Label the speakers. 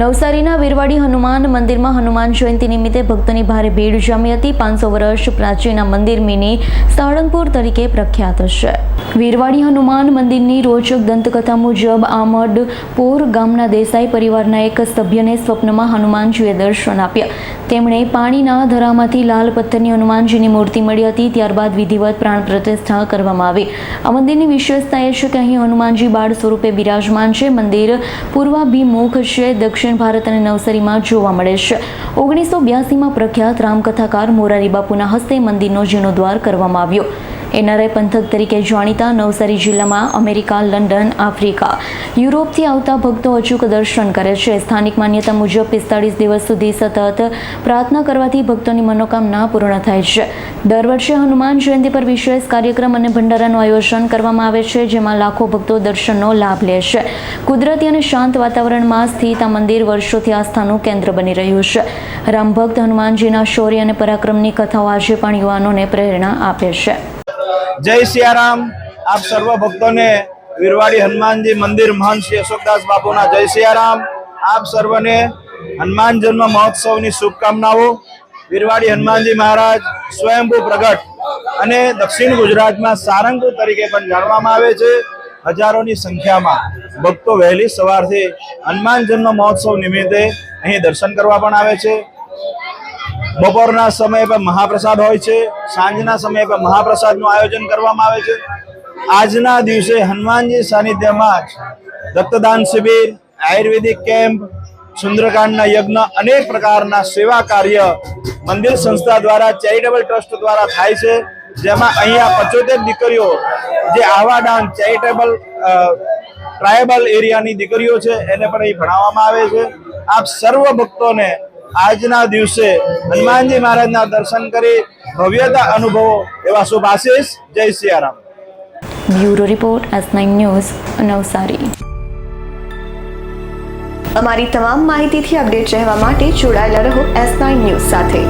Speaker 1: નવસારીના વીરવાડી હનુમાન મંદિરમાં હનુમાન જયંતિ નિમિત્તે ભક્તોની ભારે ભીડ જામી હતી. પાંચસો વર્ષ પ્રાચીન મંદિર મિની સાળંગપુર તરીકે પ્રખ્યાત છે. વીરવાડી હનુમાન મંદિરની રોચક દંતકથા મુજબ આમડપુર ગામના દેસાઈ પરિવારના એક સભ્યને સ્વપ્નમાં હનુમાનજીએ દર્શન આપ્યા. તેમણે પાણીના ધરામાંથી લાલ પથ્થરની હનુમાનજીની મૂર્તિ મળી હતી. ત્યારબાદ વિધિવત પ્રાણ પ્રતિષ્ઠા કરવામાં આવી. આ મંદિરની વિશેષતા એ છે કે અહીં હનુમાનજી બાળ સ્વરૂપે બિરાજમાન છે. મંદિર પૂર્વાભિમુખ છે. દક્ષિણ ભારત અને નવસારીમાં જોવા મળે છે. ઓગણીસો બ્યાસીમાં પ્રખ્યાત રામકથાકાર મોરારી બાપુના હસ્તે મંદિરનો જીર્ણોદ્વાર કરવામાં આવ્યો. એનઆરઆઈ પંથક તરીકે જાણીતા નવસારી જિલ્લામાં અમેરિકા, લંડન, આફ્રિકા યુરોપથી આવતા ભક્તો અચૂક દર્શન કરે છે. સ્થાનિક માન્યતા મુજબ પિસ્તાળીસ દિવસ સુધી સતત પ્રાર્થના કરવાથી ભક્તોની મનોકામના પૂર્ણ થાય છે. દર વર્ષે હનુમાન જયંતિ પર વિશેષ કાર્યક્રમ અને ભંડારાનું આયોજન કરવામાં આવે છે, જેમાં લાખો ભક્તો દર્શનનો લાભ લે છે. કુદરતી અને શાંત વાતાવરણમાં સ્થિત આ મંદિર વર્ષોથી આસ્થાનું કેન્દ્ર બની રહ્યું છે. રામભક્ત હનુમાનજીના શૌર્ય અને પરાક્રમની કથાઓ આજે પણ યુવાનોને પ્રેરણા આપે છે.
Speaker 2: જય સિયારામ. આપ સર્વ ભક્તોને વીરવાડી હનુમાનજી મંદિર મહંત શ્રી અશોકદાસ બાપુના જય સિયારામ. આપ સર્વને હનુમાન જન્મ મહોત્સવની શુભકામનાઓ. વીરવાડી હનુમાનજી મહારાજ સ્વયંભૂ પ્રગટ અને દક્ષિણ ગુજરાતમાં સારંગપુર તરીકે પણ જાણવામાં આવે છે. હજારોની સંખ્યામાં ભક્તો વહેલી સવારથી હનુમાન જન્મ મહોત્સવ નિમિત્તે અહીં દર્શન કરવા પણ આવે છે. બપોરના સમય પર મહાપ્રસાદ હોય છે, સાંજના સમય પર મહાપ્રસાદનું આયોજન કરવામાં આવે છે. આજના દિવસે હનુમાનજી સાનિધ્યમાં જ રક્તદાન શિબિર, આયુર્વેદિક કેમ્પ, સુંદરકાંડના યજ્ઞ, અનેક પ્રકારના સેવા કાર્ય મંદિર સંસ્થા દ્વારા, ચેરિટેબલ ટ્રસ્ટ દ્વારા થાય છે. જેમાં અહીંયા પચોતેર દીકરીઓ, જે આવા ડાન ચેરિટેબલ ટ્રાયબલ એરિયાની દીકરીઓ છે, એને પણ અહીં ભણાવવામાં આવે છે. આપ સર્વ ભક્તોને આજના દિવસે હનુમાનજી મહારાજના દર્શન કરી ભવ્યતા અનુભવો એવા શુભ આશીષ જય Siyaram.
Speaker 1: Bureau report S nine news Navsari.
Speaker 3: અમારી તમામ માહિતીથી અપડેટ રહેવા માટે જોડાયેલા રહો એસ નાઇન ન્યૂઝ સાથે.